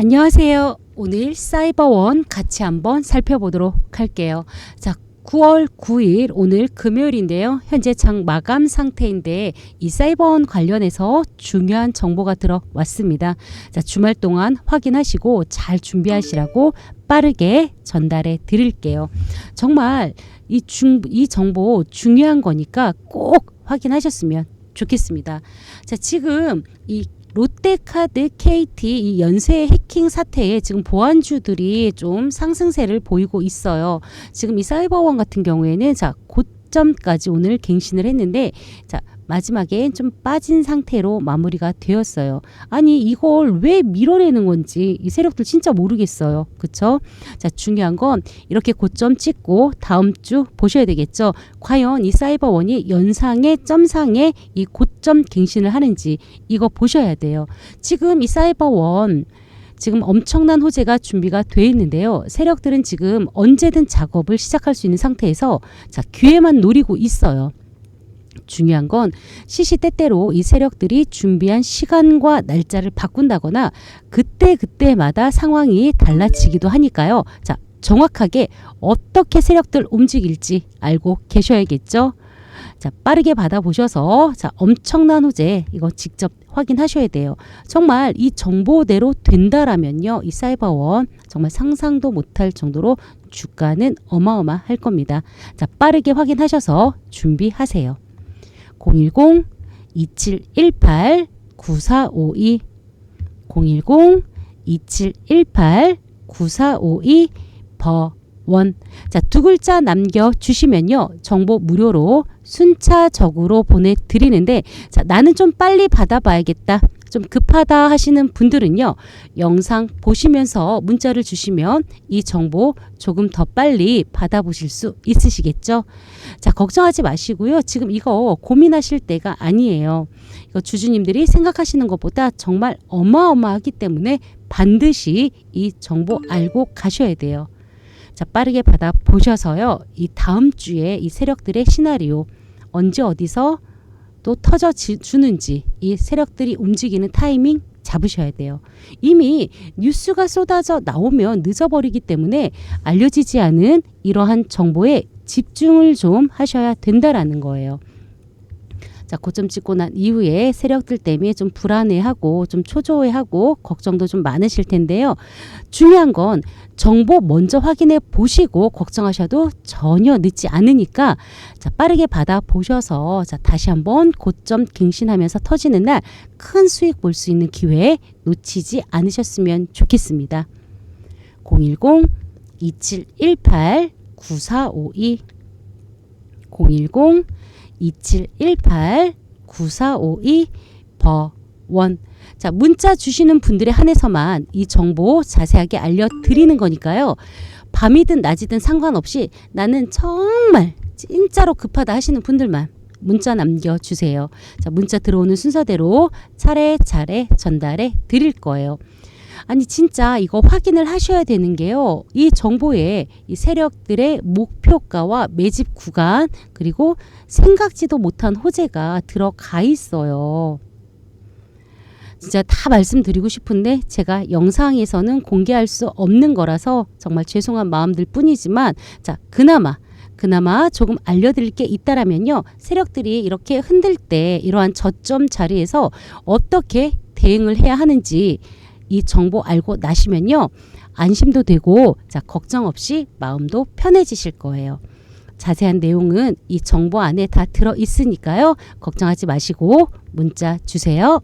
안녕하세요. 오늘 사이버원 같이 한번 살펴보도록 할게요. 자, 9월 9일 오늘 금요일인데요. 현재 장 마감 상태인데 이 사이버원 관련해서 중요한 정보가 들어왔습니다. 자, 주말 동안 확인하시고 잘 준비하시라고 빠르게 전달해 드릴게요. 정말 이 중, 이 정보 중요한 거니까 꼭 확인하셨으면 좋겠습니다. 자, 지금 이 롯데카드, KT 이 연쇄 해킹 사태에 지금 보안주들이 좀 상승세를 보이고 있어요. 지금 이 사이버원 같은 경우에는 자 고점까지 오늘 갱신을 했는데 자 마지막에 좀 빠진 상태로 마무리가 되었어요. 아니 이걸 왜 밀어내는 건지 이 세력들 진짜 모르겠어요. 그쵸? 자 중요한 건 이렇게 고점 찍고 다음 주 보셔야 되겠죠. 과연 이 사이버원이 연상의 점상에 이 고점 갱신을 하는지 이거 보셔야 돼요. 지금 이 사이버원 지금 엄청난 호재가 준비가 돼 있는데요. 세력들은 지금 언제든 작업을 시작할 수 있는 상태에서 자 기회만 노리고 있어요. 중요한 건 시시때때로 이 세력들이 준비한 시간과 날짜를 바꾼다거나 그때 그때마다 상황이 달라지기도 하니까요. 자 정확하게 어떻게 세력들 움직일지 알고 계셔야겠죠. 자, 빠르게 받아보셔서, 자, 엄청난 호재, 이거 직접 확인하셔야 돼요. 정말 이 정보대로 된다라면요, 이 사이버원 정말 상상도 못할 정도로 주가는 어마어마할 겁니다. 자, 빠르게 확인하셔서 준비하세요. 010-2718-9452 010-2718-9452 버 원 자, 두 글자 남겨 주시면요. 정보 무료로 순차적으로 보내 드리는데, 자, 나는 좀 빨리 받아 봐야겠다. 좀 급하다 하시는 분들은요. 영상 보시면서 문자를 주시면 이 정보 조금 더 빨리 받아보실 수 있으시겠죠? 자, 걱정하지 마시고요. 지금 이거 고민하실 때가 아니에요. 이거 주주님들이 생각하시는 것보다 정말 어마어마하기 때문에 반드시 이 정보 알고 가셔야 돼요. 자, 빠르게 받아 보셔서요. 이 다음 주에 이 세력들의 시나리오 언제 어디서 또 터져 지- 주는지 이 세력들이 움직이는 타이밍 잡으셔야 돼요. 이미 뉴스가 쏟아져 나오면 늦어버리기 때문에 알려지지 않은 이러한 정보에 집중을 좀 하셔야 된다라는 거예요. 자, 고점 찍고 난 이후에 세력들 때문에 좀 불안해하고 좀 초조해하고 걱정도 좀 많으실 텐데요. 중요한 건 정보 먼저 확인해 보시고 걱정하셔도 전혀 늦지 않으니까 자, 빠르게 받아 보셔서 자, 다시 한번 고점 갱신하면서 터지는 날 큰 수익 볼 수 있는 기회 놓치지 않으셨으면 좋겠습니다. 010 2718 9452 010 2718 9452 버원 자, 문자 주시는 분들에 한해서만 이 정보 자세하게 알려드리는 거니까요. 밤이든 낮이든 상관없이 나는 정말 진짜로 급하다 하시는 분들만 문자 남겨주세요. 자, 문자 들어오는 순서대로 차례차례 전달해 드릴 거예요. 아니 진짜 이거 확인을 하셔야 되는 게요. 이 정보에 이 세력들의 목표가와 매집 구간 그리고 생각지도 못한 호재가 들어가 있어요. 진짜 다 말씀드리고 싶은데 제가 영상에서는 공개할 수 없는 거라서 정말 죄송한 마음들 뿐이지만 자 그나마 그나마 조금 알려드릴 게 있다라면요 세력들이 이렇게 흔들 때 이러한 저점 자리에서 어떻게 대응을 해야 하는지 이 정보 알고 나시면요 안심도 되고 자 걱정 없이 마음도 편해지실 거예요. 자세한 내용은 이 정보 안에 다 들어 있으니까요 걱정하지 마시고 문자 주세요.